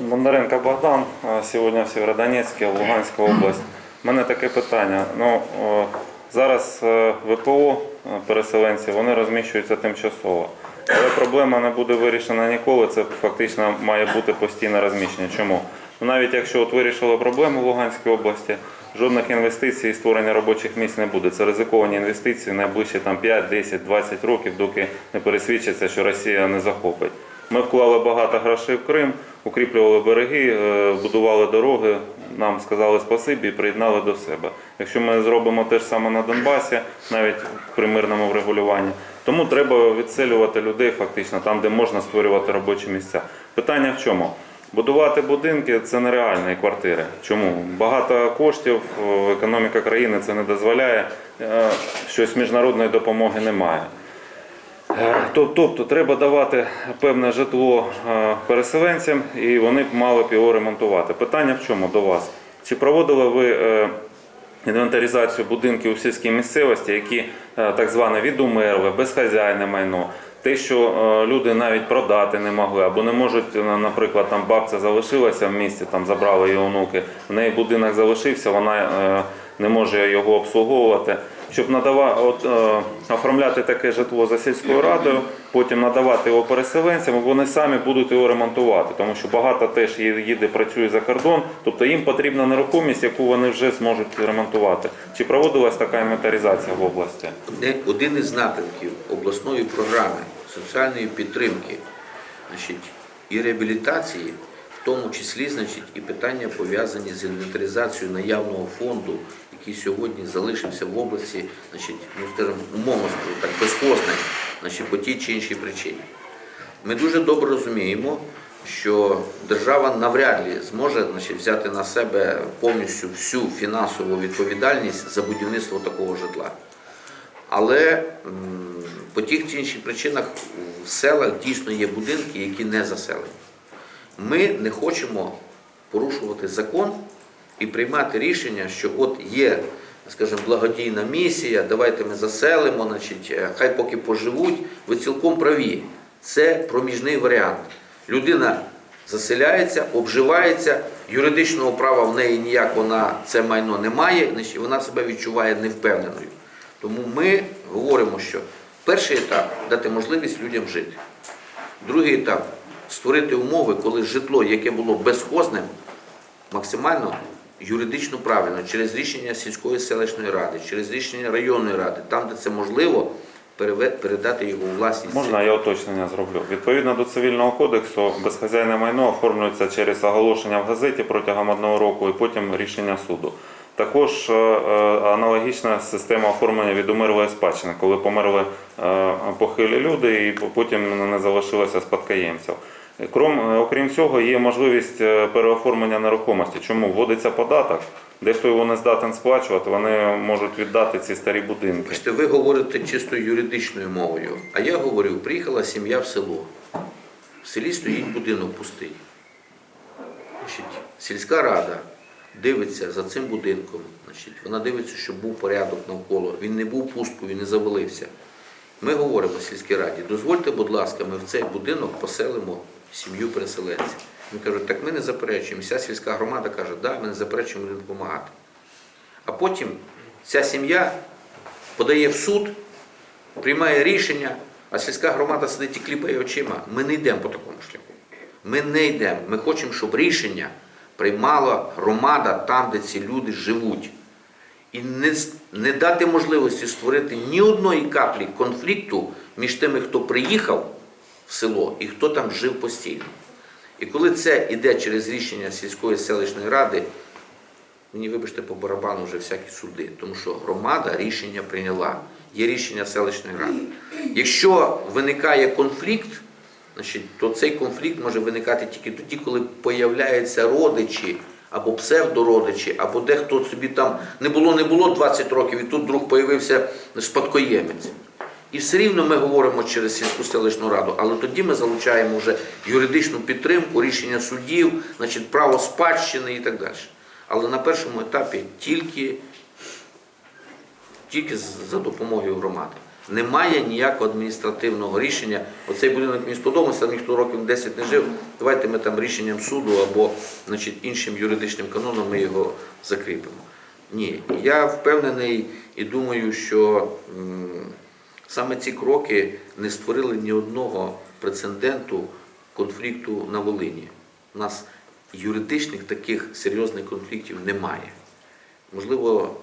Бондаренко Богдан, сьогодні в Сєвєродонецьке, Луганська область. У мене таке питання. Ну, зараз е, ВПО е, переселенці вони розміщуються тимчасово. Але проблема не буде вирішена ніколи. Це фактично має бути постійне розміщення. Чому? Ну, навіть якщо от вирішили проблему в Луганській області, жодних інвестицій і створення робочих місць не буде. Це ризиковані інвестиції найближчі там 5, 10, 20 років, доки не пересвідчиться, що Росія не захопить. Ми вклали багато грошей в Крим, укріплювали береги, е, будували дороги. Нам сказали спасибі і приєднали до себе. Якщо ми зробимо те ж саме на Донбасі, навіть при мирному врегулюванні, тому треба відселювати людей фактично там, де можна створювати робочі місця. Питання в чому? Будувати будинки це нереально і квартири. Чому? Багато коштів, е, економіка країни це не дозволяє, е, щось міжнародної допомоги немає. Е, тоб- Тобто треба давати певне житло е, переселенцям, і вони б мали б його ремонтувати. Питання в чому до вас? Чи проводили ви е, інвентаризацію будинків у сільській місцевості, які так зване відумерли, безхазяйне майно? Те, що люди навіть продати не могли, або не можуть, наприклад, там бабця залишилася в місті, там забрали її онуки, в неї будинок залишився, вона не може його обслуговувати. Щоб надава, от, е, оформляти таке житло за сільською радою, потім надавати його переселенцям, вони самі будуть його ремонтувати, тому що багато теж їде, працює за кордон, тобто їм потрібна нерухомість, яку вони вже зможуть ремонтувати. Чи проводилась така інвентаризація в області? Один із напрямків обласної програми соціальної підтримки значить, і реабілітації, в тому числі значить, і питання пов'язані з інвентаризацією наявного фонду, який сьогодні залишився в області, значить, ну, скажімо, умовно скажу так, безхозний, значить, по тій чи іншій причині. Ми дуже добре розуміємо, що держава навряд ли зможе значить, взяти на себе повністю всю фінансову відповідальність за будівництво такого житла. Але по тих чи інших причинах в селах дійсно є будинки, які не заселені. Ми не хочемо порушувати закон і приймати рішення, що от є, скажімо, благодійна місія, давайте ми заселимо, значить, е, хай поки поживуть. Ви цілком праві. Це проміжний варіант. Людина заселяється, обживається, юридичного права в неї ніякого на це майно немає, значить, вона себе відчуває невпевненою. Тому ми говоримо, що перший етап дати можливість людям жити. Другий етап створити умови, коли житло, яке було безхозним, максимально юридично правильно, через рішення сільської селищної ради, через рішення районної ради, там, де це можливо, передати його у власність. Можна я уточнення зроблю? Відповідно до цивільного кодексу, безхазяйне майно оформлюється через оголошення в газеті протягом одного року і потім рішення суду. Також е, е, аналогічна система оформлення від умерлої спадщини, коли померли е, похилі люди і потім не залишилося спадкоємців. Крім, е, окрім цього, є можливість е, переоформлення нерухомості. Чому вводиться податок? Дехто його не здатен сплачувати, вони можуть віддати ці старі будинки. Бачите, ви говорите чисто юридичною мовою, а я говорю, приїхала сім'я в село. В селі стоїть будинок пустий. Значить, сільська рада дивиться за цим будинком. Значить, вона дивиться, щоб був порядок навколо. Він не був пусткою, він не завалився. Ми говоримо сільській раді, дозвольте, будь ласка, ми в цей будинок поселимо сім'ю переселенців. Ми кажуть, так ми не заперечуємо. Вся сільська громада каже, да, ми не заперечуємо будемо допомагати. А потім ця сім'я подає в суд, приймає рішення, а сільська громада сидить і кліпає очима. Ми не йдемо по такому шляху. Ми не йдемо. Ми хочемо, щоб рішення приймала громада там, де ці люди живуть. І не, не дати можливості створити ні одної каплі конфлікту між тими, хто приїхав в село і хто там жив постійно. І коли це йде через рішення сільської селищної ради, мені вибачте по барабану вже всякі суди, тому що громада рішення прийняла. Є рішення селищної ради. Якщо виникає конфлікт, значить, то цей конфлікт може виникати тільки тоді, коли появляються родичі або псевдородичі, або дехто собі там не було, не було 20 років, і тут вдруг появився спадкоємець. І все рівно ми говоримо через сільську селищну раду, але тоді ми залучаємо вже юридичну підтримку, рішення судів, значить, право спадщини і так далі. Але на першому етапі тільки, тільки за допомогою громади. Немає ніякого адміністративного рішення. Оцей будинок мені сподобався, ніхто років 10 не жив. Давайте ми там рішенням суду або значить, іншим юридичним каноном ми його закріпимо. Ні, я впевнений і думаю, що саме ці кроки не створили ні одного прецеденту конфлікту на Волині. У нас юридичних таких серйозних конфліктів немає. Можливо,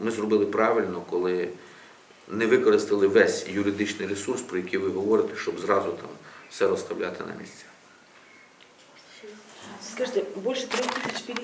ми зробили правильно, коли не використали весь юридичний ресурс, про який ви говорите, щоб зразу там все розставляти на місця. Скажите, больше трех тысяч